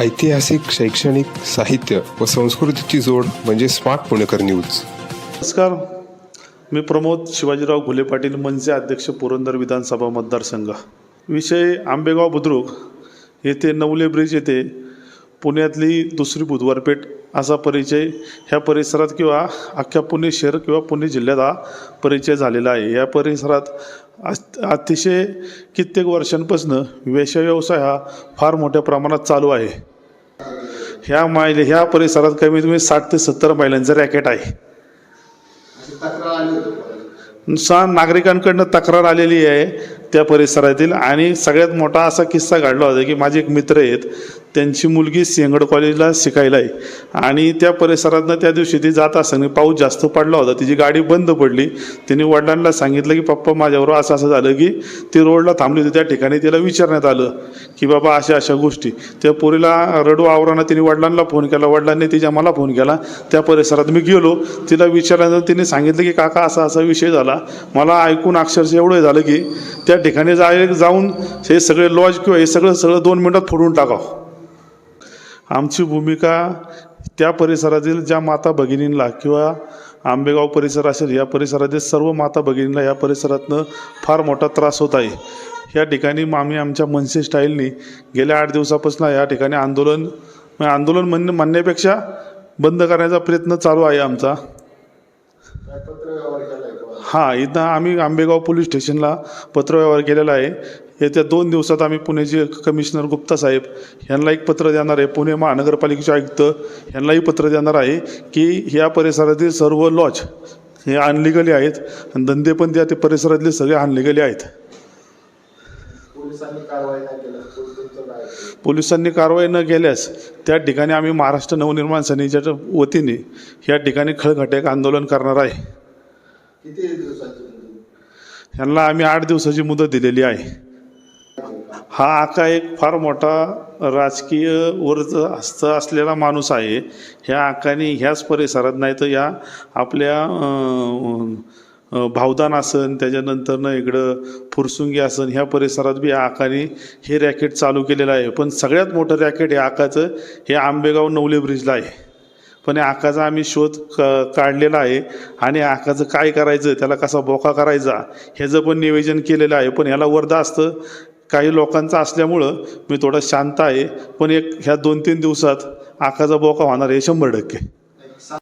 ऐतिहासिक शैक्षणिक साहित्य व संस्कृतीची जोड म्हणजे स्मार्ट पुणेकर न्यूज. नमस्कार. मी प्रमोद शिवाजीराव घुले पाटील मनसे अध्यक्ष पुरंदर विधानसभा मतदारसंघ. विषय आंबेगाव बुद्रुक येथे नवले ब्रिज येथे पुण्यातली दुसरी बुधवारपेठ असा परिचय ह्या परिसरात किंवा अख्ख्या पुणे शहर किंवा पुणे जिल्ह्यात हा परिचय झालेला आहे. या परिसरात अतिशय कित्येक वर्षांपासून व्यवसाय हा फार मोठ्या प्रमाणात चालू आहे. ह्या माहिले ह्या परिसरात कमीत कमी साठ ते सत्तर महिलांचं रॅकेट आहे. नुसार नागरिकांकडनं तक्रार आलेली आहे त्या परिसरातील आणि सगळ्यात मोठा असा किस्सा घडला होता की माझे एक मित्र आहेत त्यांची मुलगी सिंहगड कॉलेजला शिकायला आहे आणि त्या परिसरातनं त्या दिवशी ती जात असताना पाऊस जास्त पडला होता. तिची गाडी बंद पडली. तिने वडिलांना सांगितलं की पप्पा माझ्याबरोबर असं असं झालं की ती रोडला थांबली होती. त्या ठिकाणी तिला विचारण्यात आलं की बाबा अशा अशा गोष्टी. त्या पोरीला रडू आवरानं तिने वडिलांना फोन केला. वडिलांनी तिच्या मला फोन केला. त्या परिसरात मी गेलो. तिला विचारल्यानंतर तिने सांगितलं की काका असा असा विषय झाला. मला ऐकून अक्षरशः एवढं झालं की त्या ठिकाणी जाय जाऊन हे सगळे लॉज किंवा हे सगळं सगळं दोन मिनटात फोडून टाकावं आमची भूमिका त्या परिसरातील ज्या माता भगिनींना किंवा आंबेगाव परिसर असेल या परिसरातील सर्व माता भगिनींना या परिसरातनं फार मोठा त्रास होत आहे. या ठिकाणी आम्ही आमच्या मनसे स्टाईलनी गेल्या आठ दिवसापासून या ठिकाणी आंदोलन आंदोलन म्हण म्हणण्यापेक्षा बंद करण्याचा प्रयत्न चालू आहे आमचा. हां इथं आम्ही आंबेगाव पोलीस स्टेशनला पत्रव्यवहार केलेला आहे. येत्या दोन दिवसात आम्ही पुण्याचे कमिशनर गुप्ता साहेब यांना एक पत्र देणार आहे. पुणे महानगरपालिकेचे आयुक्त यांनाही पत्र देणार आहे की ह्या परिसरातील सर्व लॉज हे अनलिगली आहेत. आणि धंदे पण त्या ते परिसरातले सगळे अनलिगली आहेत. पोलिसांनी कारवाई नाही केल्यास पोलिसांचं काय पोलिसांनी कारवाई न केल्यास त्या ठिकाणी आम्ही महाराष्ट्र नवनिर्माण सेनेच्या वतीने या ठिकाणी खळखट्याक आंदोलन करणार आहे. किती दिवसांची मुदत? यांना आम्ही आठ दिवसाची मुदत दिलेली आहे. हा आका एक फार मोठा राजकीय वर्ज हस्त असलेला माणूस आहे. ह्या आकाने ह्याच परिसरात नाही तर या आपल्या भावदान आसन त्याच्यानंतरनं इकडं फुरसुंगी आसन ह्या परिसरात बी या आकाने हे रॅकेट चालू केलेलं आहे. पण सगळ्यात मोठं रॅकेट हे आकाचं हे आंबेगाव नवले ब्रिजला आहे. पण या आकाचा आम्ही शोध क काढलेला आहे. आणि आकाचं काय करायचं त्याला कसा बोका करायचा ह्याचं पण नियोजन केलेलं आहे. पण ह्याला वर्धा असतं. काही लोकांचं असल्यामुळं मी थोडा शांत आहे. पण एक ह्या दोन तीन दिवसात आकाचा बोका होणार हे शंभर टक्के.